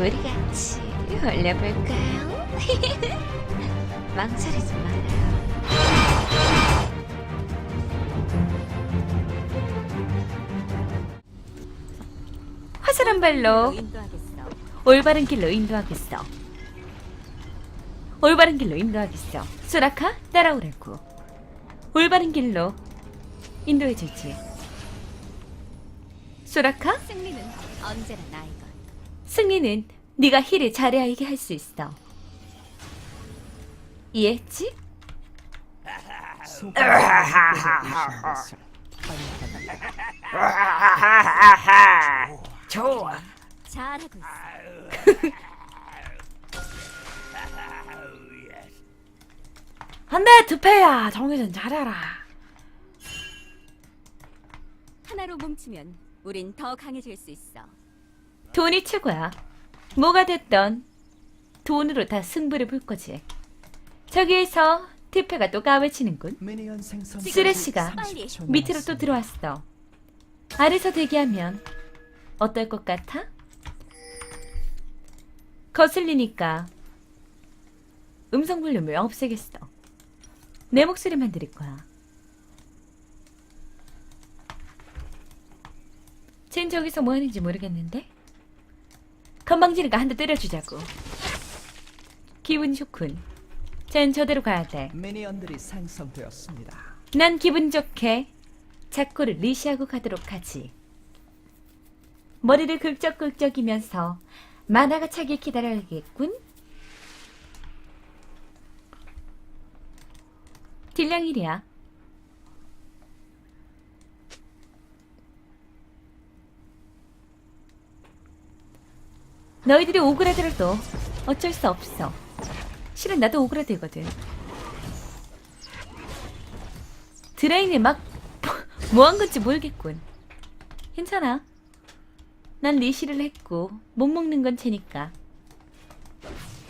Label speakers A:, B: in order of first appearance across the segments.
A: 우리 같이 올려볼까요? 망설이지 말아요. 화살 한 발로
B: 인도하겠어.
A: 올바른 길로 인도하겠어. 올바른 길로 인도하겠어. 수라카 따라오라고. 올바른 길로 인도해주지. 수라카
B: 승리는 언제나 나이건.
A: 승리는 네가 힐을 잘해야 이게 할 수 있어. 이해했지? 좋아.
B: 잘하고 있어.
C: 안돼 두패야 좀 잘해라
B: 하나로 뭉치면 우린 더 강해질 수 있어.
A: 돈이 최고야. 뭐가 됐던 돈으로 다 승부를 볼 거지. 저기에서 티페가 또 까외치는군. 쓰레쉬가. 밑으로 또 들어왔어. 아래서 대기하면 어떨 것 같아? 거슬리니까 음성 볼륨을 없애겠어. 내 목소리만 들을 거야. 쟨 저기서 뭐 하는지 모르겠는데? 건방지니까 한 대 때려주자고. 기분 좋군. 쟨 저대로 가야 돼.
D: 미니언들이 생성되었습니다.
A: 난 기분 좋게 작고를 리시하고 가도록 하지. 머리를 긁적긁적이면서 만화가 차길 기다려야겠군. 딜량일이야. 너희들이 오그라들어도 어쩔 수 없어. 실은 나도 오그라들거든. 드레인이 막 뭐 한 건지 모르겠군. 괜찮아. 난 리시를 했고 못 먹는 건 쟤니까.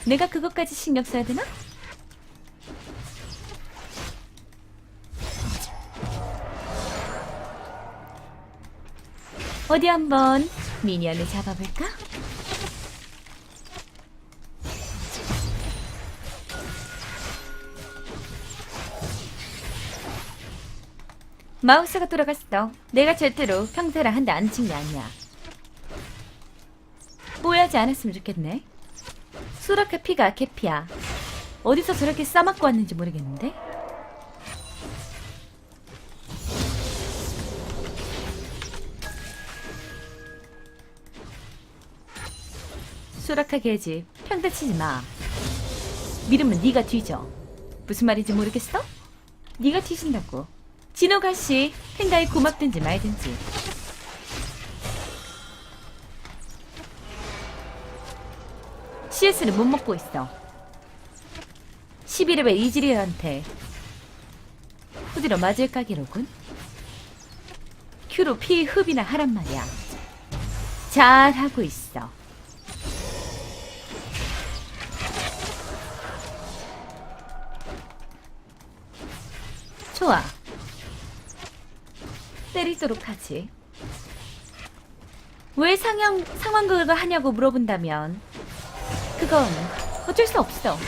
A: 내가 그것까지 신경 써야 되나? 어디 한번 미니언을 잡아볼까? 마우스가 돌아갔어. 내가 절대로 평타를 한대 안 친 게 아니야. 오해하지 않았으면 좋겠네. 수라카 피가 개피야. 어디서 저렇게 싸맞고 왔는지 모르겠는데? 수라카 개지 평타 치지 마. 믿으면 네가 뒤져. 무슨 말인지 모르겠어? 네가 뒤진다고. 진호가 씨 행가에 고맙든지 말든지. CS를 못 먹고 있어. 11회 이지리한테 후디로 맞을 각이로군. 큐로 피 흡이나 하란 말이야. 잘하고 있어. 좋아. 때리도록 하지. 왜 상영, 상황극을 하냐고 물어본다면, 그건 어쩔 수 없어.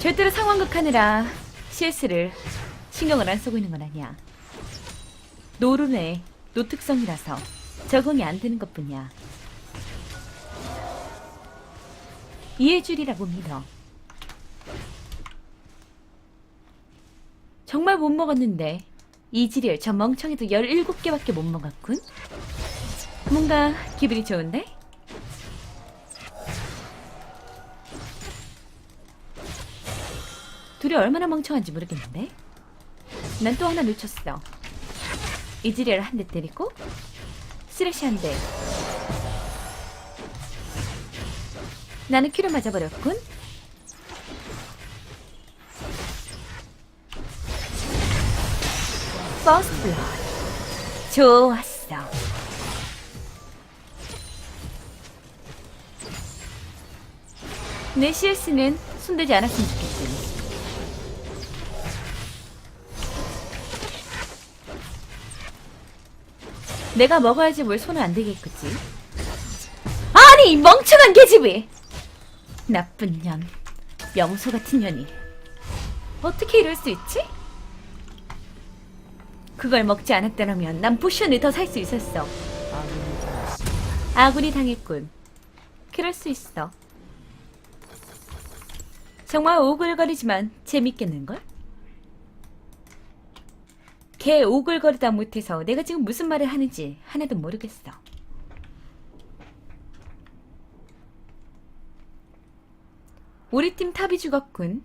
A: 절대로 상황극 하느라 CS를 신경을 안 쓰고 있는 건 아니야. 노른의 노특성이라서 적응이 안 되는 것 뿐이야. 이해주리라고 믿어. 정말 못 먹었는데 이지리얼 저 멍청이도 17개밖에 못 먹었군. 뭔가 기분이 좋은데? 둘이 얼마나 멍청한지 모르겠는데? 난 또 하나 놓쳤어. 이지리얼 한 대 때리고 쓰레쉬 한 대. 나는 큐를 맞아버렸군. 퍼스트. 좋았어. 내 CS는 손대지 않았으면 좋겠군. 내가 먹어야지 뭘 손을 안 대겠겠지. 아니 멍청한 계집이 나쁜 년 명소 같은 년이 어떻게 이럴 수 있지? 그걸 먹지 않았다면 난 포션을 더 살 수 있었어
D: 아군이
A: 당했군 그럴 수 있어 정말 오글거리지만 재밌겠는걸? 걔 오글거리다 못해서 내가 지금 무슨 말을 하는지 하나도 모르겠어 우리 팀 탑이 죽었군.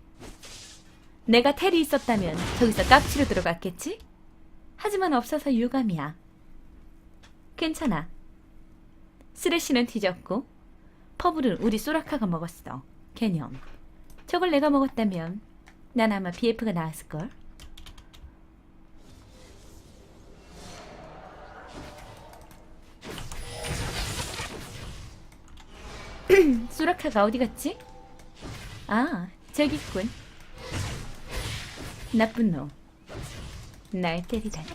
A: 내가 텔이 있었다면 저기서 깍지로 들어갔겠지? 하지만 없어서 유감이야. 괜찮아. 쓰레쉬는 뒤졌고 퍼블은 우리 소라카가 먹었어. 개념. 저걸 내가 먹었다면 난 아마 BF가 나왔을걸? 소라카가 어디 갔지? 아, 저기 있군. 나쁜 놈. 날 때리다니.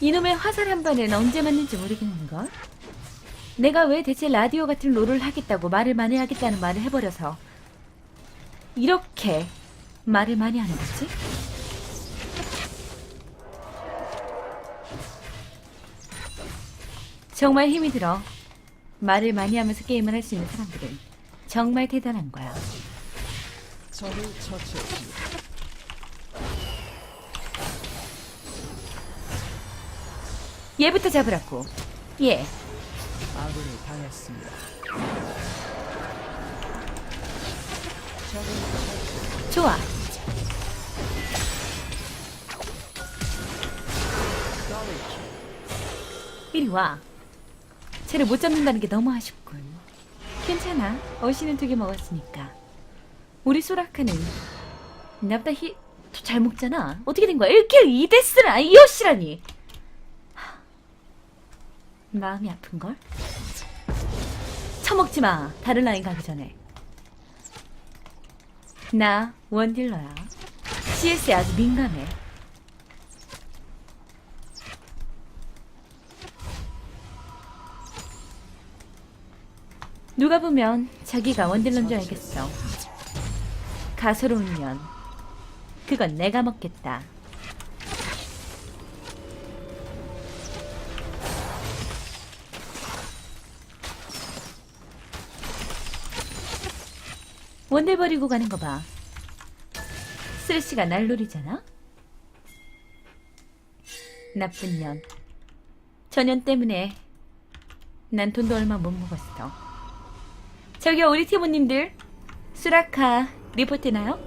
A: 이놈의 화살 한 번은 언제 맞는지 모르겠는걸? 내가 왜 대체 라디오 같은 롤을 하겠다고 말을 많이 하겠다는 말을 해버려서 이렇게 말을 많이 하는 거지? 정말 힘이 들어. 말을 많이 하면서 게임을 할 수 있는 사람들은 정말 대단한 거야.
D: 적을 처치했습니다.
A: 얘부터 잡으라고. 얘.
D: 아군이 당했습니다. 적을 처치.
A: 좋아. 이리 와. 쟤를 못 잡는다는 게 너무 아쉽군. 괜찮아. 어시는 두 개 먹었으니까. 우리 소라카는 나보다 히... 잘 먹잖아. 어떻게 된 거야? 1킬 2데스라 이어시라니. 마음이 아픈걸? 처먹지 마. 다른 라인 가기 전에. 나 원딜러야. CS에 아주 민감해. 누가 보면 자기가 원딜러인 줄 알겠어. 가소로운 년. 그건 내가 먹겠다. 원딜 버리고 가는 거 봐. 쓰레쉬가 날 노리잖아? 나쁜 년. 전년 때문에 난 돈도 얼마 못 먹었어. 저기요, 우리 팀원님들. 수라카 리포트나요?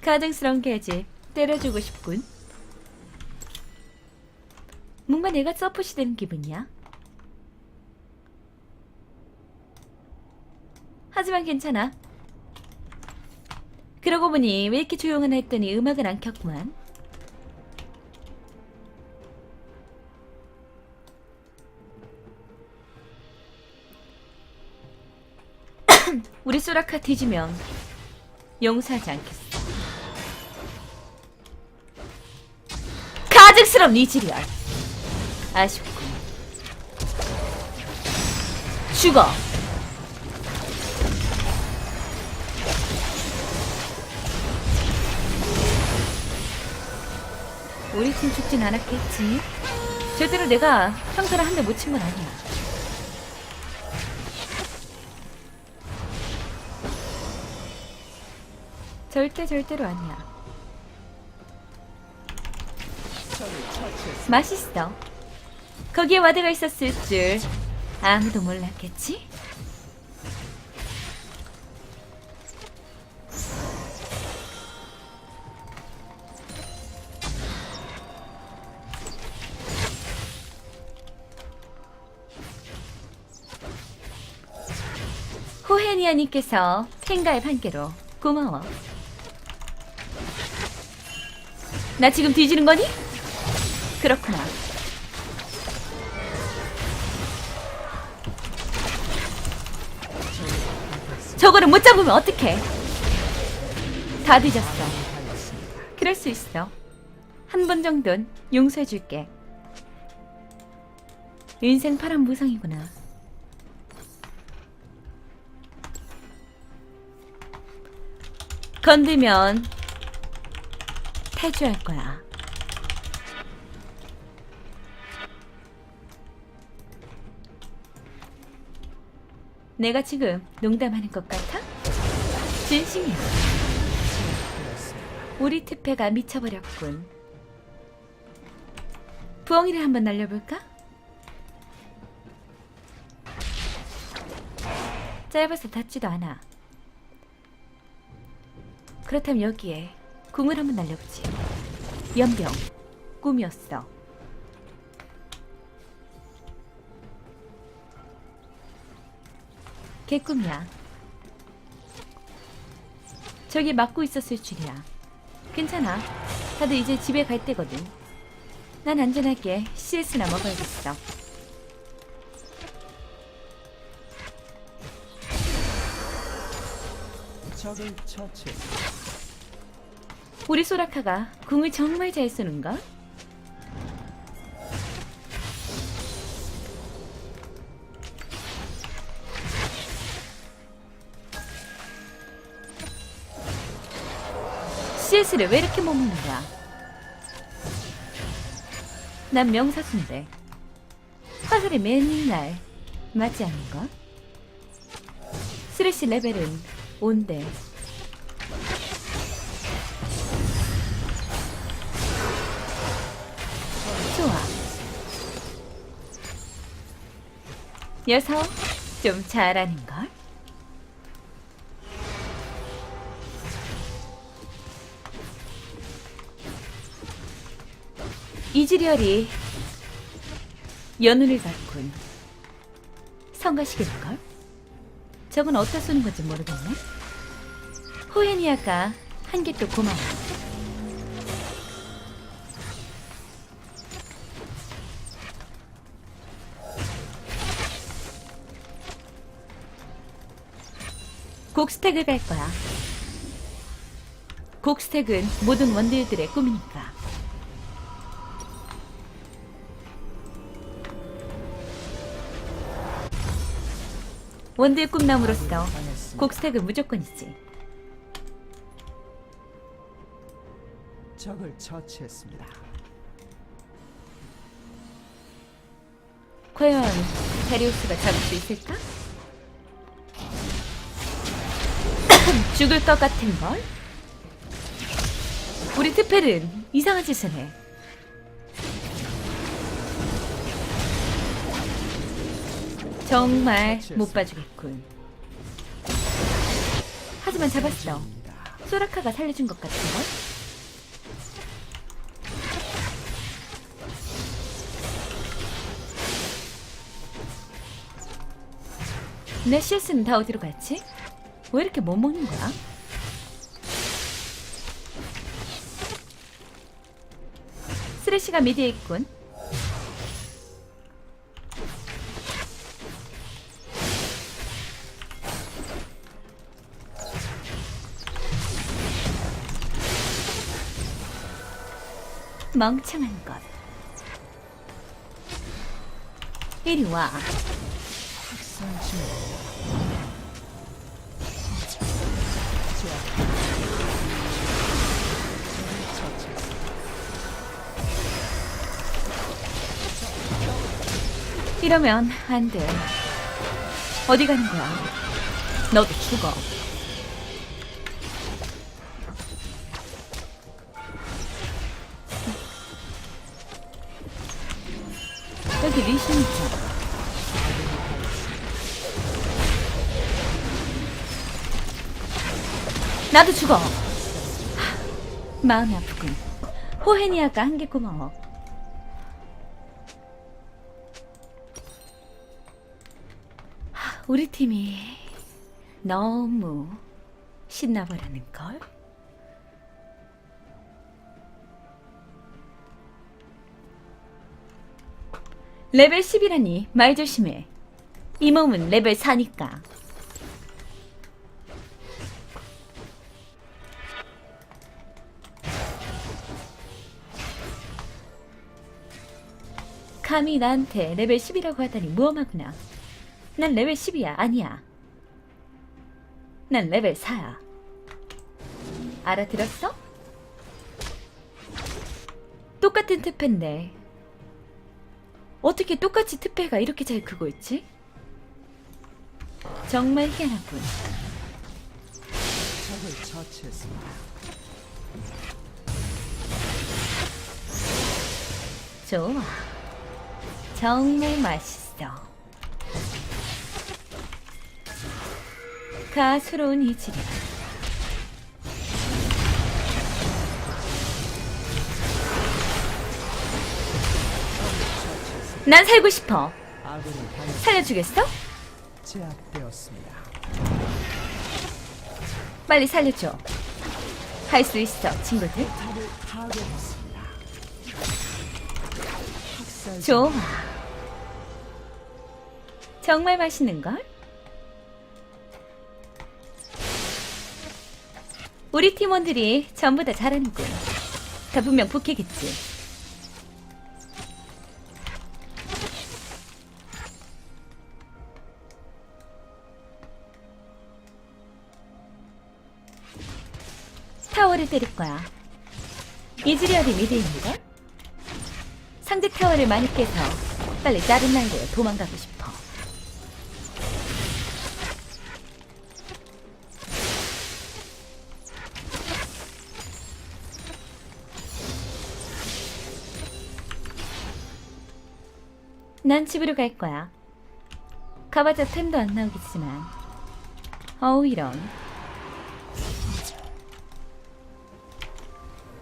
A: 가증스러운 계집 때려주고 싶군. 뭔가 내가 서폿이 되는 기분이야. 하지만 괜찮아. 그러고 보니 왜 이렇게 조용하나 했더니 음악을 안 켰구만. 우리 소라카 뒤지면 용서하지 않겠어. 가증스러운 이지리얼. 아쉽군. 죽어. 우리 팀 죽진 않았겠지. 절대로 내가 평타를 한대 못 친 건 아니야. 절대 절대로 아니야. 맛있어. 거기에 와드가 있었을 줄 아무도 몰랐겠지? 호헤니아님께서 팬가입 한 개로 고마워. 나 지금 뒤지는 거니? 그렇구나. 저거를 못 잡으면 어떡해? 다 뒤졌어. 그럴 수 있어. 한 번 정도는 용서해줄게. 인생 파란 무성이구나. 건들면 탈주할 거야. 내가 지금 농담하는 것 같아? 진심이야. 우리 특패가 미쳐버렸군. 부엉이를 한번 날려볼까? 짧아서 닿지도 않아. 그렇다면 여기에 궁을 한번 날려보지. 연병, 꿈이었어. 개꿈이야. 저기 막고 있었을 줄이야. 괜찮아. 다들 이제 집에 갈 때거든. 난 안전하게 CS나 먹어야겠어.
D: 적을 처치했습니다.
A: 우리 소라카가 궁을 정말 잘 쓰는가? CS를 왜 이렇게 못 먹는 거야? 난 명사수인데 화살이 맨날 맞지 않은가? 쓰레쉬 레벨은 5인데 녀석, 좀 잘하는 걸? 이즈리얼이 연운을 갖군. 성가시겠걸? 저건 어디다 쓰는 건지 모르겠네. 호헤니아가 한 개 또 고마워. 곡스택을 갈 거야. 곡스택은 모든 원딜들의 꿈이니까. 원딜 꿈나무로서
D: 당했습니다.
A: 곡스택은 무조건이지.
D: 적을 처치했습니다.
A: 과연 다리우스가 잡을 수 있을까? 죽을 것 같은 걸? 우리 트펠은 이상한 짓을 해. 정말 못 봐주겠군. 하지만 잡았어. 소라카가 살려준 것 같은 걸? 내 실수는 다 어디로 갔지? 왜 이렇게 못 먹는 거야? 쓰레쉬가 미디에 있군. 멍청한 것. 이리 와. 이러면 안 돼. 어디 가는 거야? 너도 죽어. 여기 리신 있잖아. 나도 죽어. 하, 마음이 아프군. 호헤니아가 한 개 고마워. 우리 팀이 너무 신나버리는 걸. 레벨 10이라니 말 조심해. 이 몸은 레벨 4니까. 감히 나한테 레벨 10이라고 하다니 무엄하구나. 난 레벨 10이야. 아니야. 난 레벨 4야. 알아들었어? 똑같은 특패인데 어떻게 똑같이 특패가 이렇게 잘 크고 있지? 정말 희한하군.
D: 적을 처치했습니다.
A: 좋아. 정말 맛있어. 가수로운 이질이야. 난 살고 싶어.
D: 아군이 당
A: 살려주겠어?
D: 제압되었습니다.
A: 빨리 살려줘. 할 수 있어, 친구들.
D: 탑을 파괴했습니다. 학살
A: 좋아. 정말 맛있는걸? 우리 팀원들이 전부 다 잘하는군. 다 분명 북해겠지. 타워를 때릴 거야. 이즈리얼이 있는걸? 상대 타워를 많이 깨서 빨리 다른 나라로 도망가고 싶어. 난 집으로 갈 거야. 가봐자 템도 안 나오겠지만. 어우, 이런.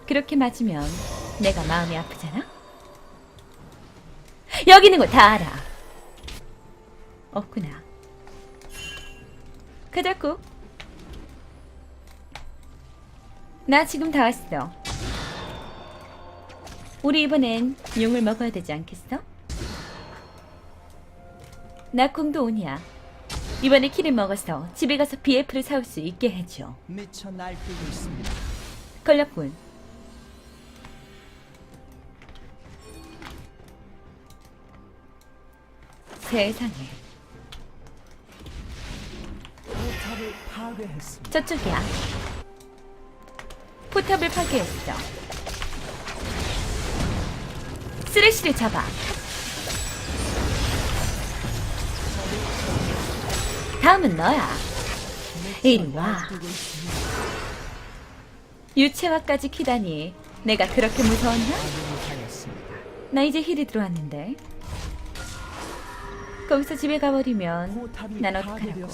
A: 그렇게 맞으면 내가 마음이 아프잖아? 여기 있는 거 다 알아. 없구나. 가자꾸. 나 지금 다 왔어. 우리 이번엔 용을 먹어야 되지 않겠어? 나 공도 온이야. 이번에 키를 먹어서 집에 가서 BF를 사올 수 있게 해줘.
D: 미쳐 날뛰고 있습니다.
A: 걸렸군. 세상에.
D: 포탑을 파괴했습니다.
A: 저쪽이야. 포탑을 파괴했어. 쓰레쉬를 잡아. 다음은 너야. 이리 와. 유채화까지 키다니 내가 그렇게 무서웠나? 나 이제 힐이 들어왔는데. 거기서 집에 가버리면 난 어떡하라고.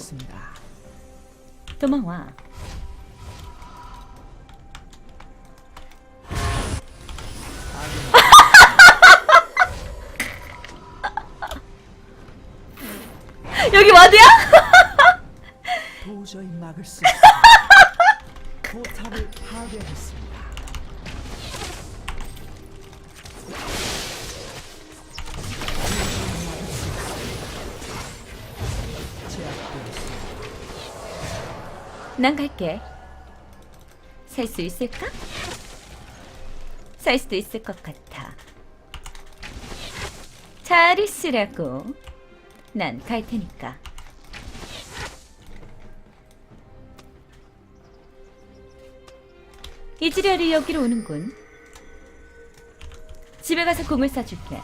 A: 도망와. 여기 와드야?
D: 도저히 막을 수 없습니다. 포탑을 파괴했습니다.
A: 난 갈게. 살 수 있을까? 살 수도 있을 것 같아. 잘 있으라고. 난 갈 테니까. 이즈리얼이 여기로 오는군. 집에 가서 공을 싸줄게.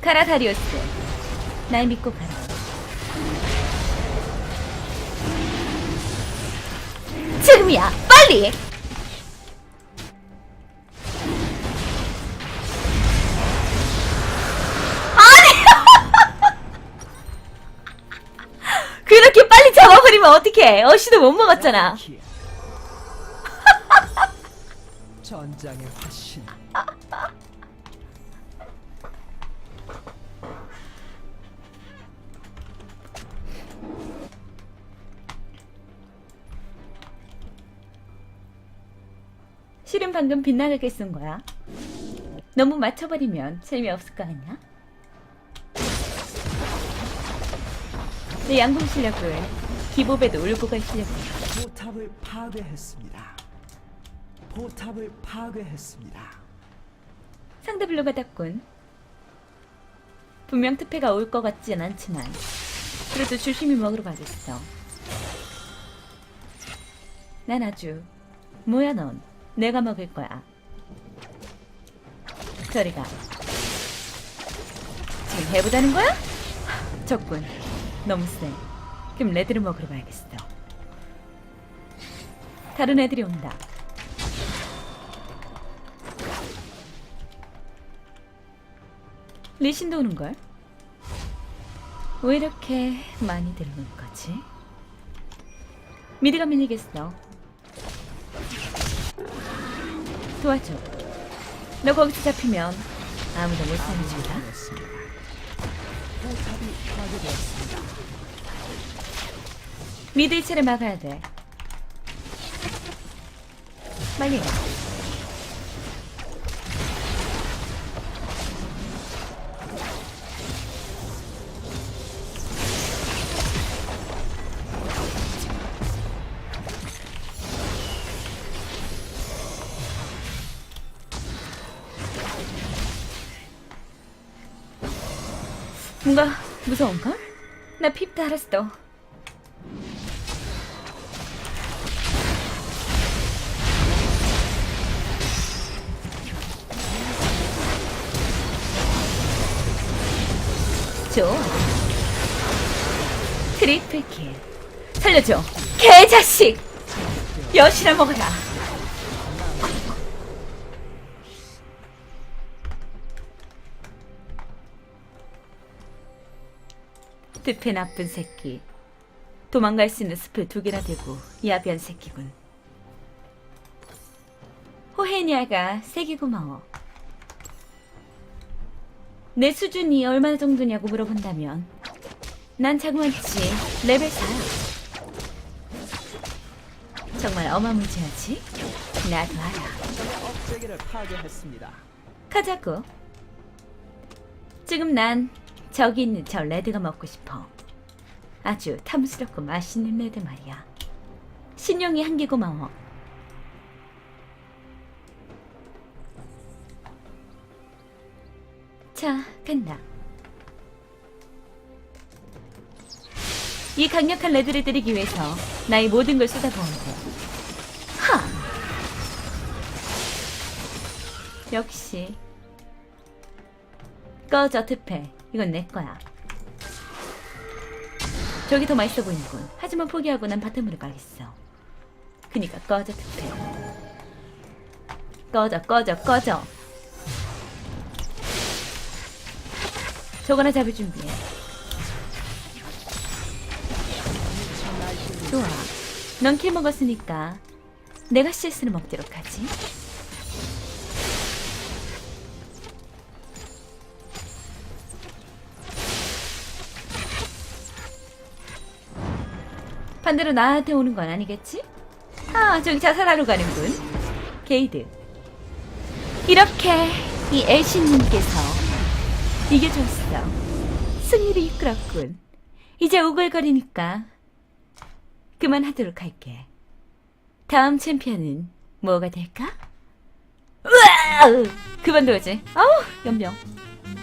A: 가라 다리오스. 날 믿고 가라. 지금이야, 빨리! 어떡해? 어시도 못 먹었잖아.
D: 킬. 전장의 화신.
A: 실은 방금 빗나가게 쓴 거야. 너무 맞춰버리면 재미없을 거 아니야? 내 양궁 실력을 기보배도 울고 갈 실력이야.
D: 포탑을 파괴했습니다. 포탑을 파괴했습니다.
A: 상대 블루가 닿군. 분명 특패가 올 것 같진 않지만 그래도 조심히 먹으러 가겠어. 난 아주 뭐야 넌 내가 먹을 거야. 저리 가. 지금 해보자는 거야? 적군. 너무 세. 그럼 레드를 먹으러 가야겠어. 다른 애들이 온다. 리신도 오는걸? 왜 이렇게 많이 들는 거지? 미드가 밀리겠어. 도와줘. 너 거기서 잡히면 아무도 못 살려준다.
D: 파괴했습니다. 포탑이 파괴되었습니다.
A: 미드 이체를 막아야 돼. 빨리 해. 뭔가 무서운걸? 나 핍도 알았어. 트리플 킬. 살려줘. 개자식! 여신아 먹어라. 득패 나쁜 새끼. 도망갈 수 있는 숲을 두 개나 대고 야비한 새끼군. 호헤니아가 세기 고마워. 내 수준이 얼마 정도냐고 물어본다면 난 자그마치 레벨 4야. 정말 어마무지하지? 나도 알아. 가자고. 지금 난 저기 있는 저 레드가 먹고 싶어. 아주 탐스럽고 맛있는 레드 말이야. 신용이 한 개 고마워. 자, 간다. 이 강력한 레드를 때리기 위해서 나의 모든 걸 쏟아부어야 돼. 하! 역시. 꺼져 특패 이건 내 거야. 저기 더 맛있어 보이는군. 하지만 포기하고 난 바텀으로 가겠어. 그니까 꺼져 특패 꺼져 꺼져 꺼져. 저거나 잡을 준비해 좋아 넌킬 먹었으니까 내가 CS를 먹도록 하지 반대로 나한테 오는 건 아니겠지? 아, 저기 자살하러 가는군. 게이드. 이렇게 이 애신님께서 이겨줬어. 승리를 이끌었군. 이제 오글거리니까 그만하도록 할게. 다음 챔피언은 뭐가 될까? 으아! 그만둬야지. 아우, 연병.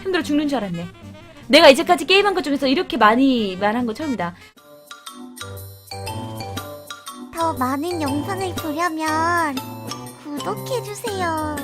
A: 힘들어 죽는 줄 알았네. 내가 이제까지 게임한 것 중에서 이렇게 많이 말한 거 처음이다.
E: 더 많은 영상을 보려면 구독해주세요.